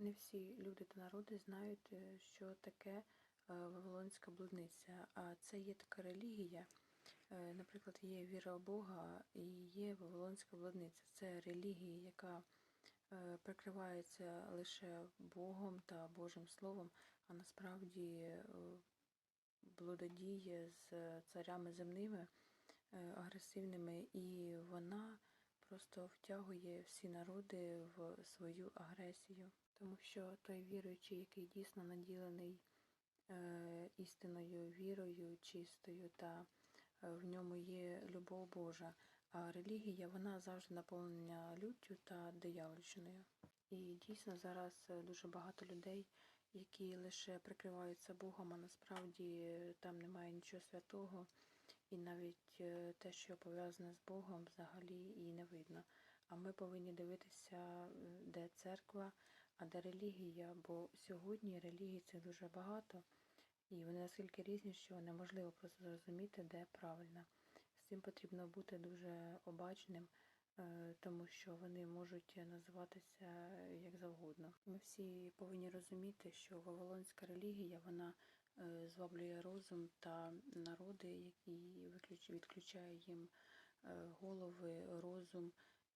Не всі люди та народи знають, е, що таке е, Вавилонська блудниця. А це є така релігія. е, Наприклад, є віра в Бога і є Вавилонська блудниця. Це релігія, яка прикривається лише Богом та Божим Словом, а насправді блудодіє з царями земними, агресивними, і вона просто втягує всі народи в свою агресію. Тому що той віруючий, який дійсно наділений е, істинною вірою, чистою, та е, в ньому є любов Божа. А релігія вона завжди наповнена люттю та диявольщиною. І дійсно зараз е, дуже багато людей, які лише прикриваються Богом, а насправді е, там немає нічого святого, і навіть те, що пов'язане з Богом, взагалі і видно. А ми повинні дивитися, е, де церква, а де релігія, бо сьогодні релігій це дуже багато, і вони наскільки різні, що неможливо просто зрозуміти, де правильно. З цим потрібно бути дуже обачним, е, тому що вони можуть називатися як завгодно. Ми всі повинні розуміти, що Вавилонська релігія вона е, зваблює розум та народи, які відключає їм е, голови, розум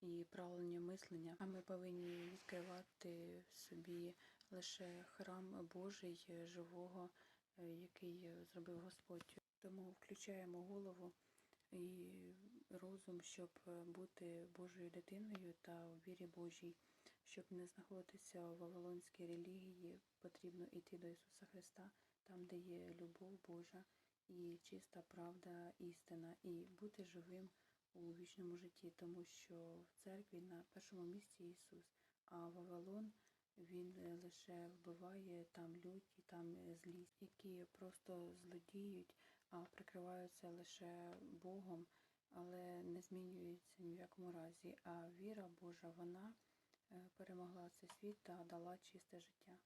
і правлення мислення. А ми повинні відкривати в собі лише храм Божий е, живого, е, який е, зробив Господь. Тому включаємо голову і розум, щоб бути Божою дитиною та у вірі Божій. Щоб не знаходитися у Вавилонській релігії, потрібно йти до Ісуса Христа, там, де є любов Божа і чиста правда, істина, і бути живим у вічному житті, тому що в церкві на першому місці Ісус, а Вавилон він е, лише вбиває там лють і там е, злість, які просто злодіють, а прикриваються лише Богом, але не змінюються ні в якому разі. А віра Божа, вона е, перемогла цей світ та дала чисте життя.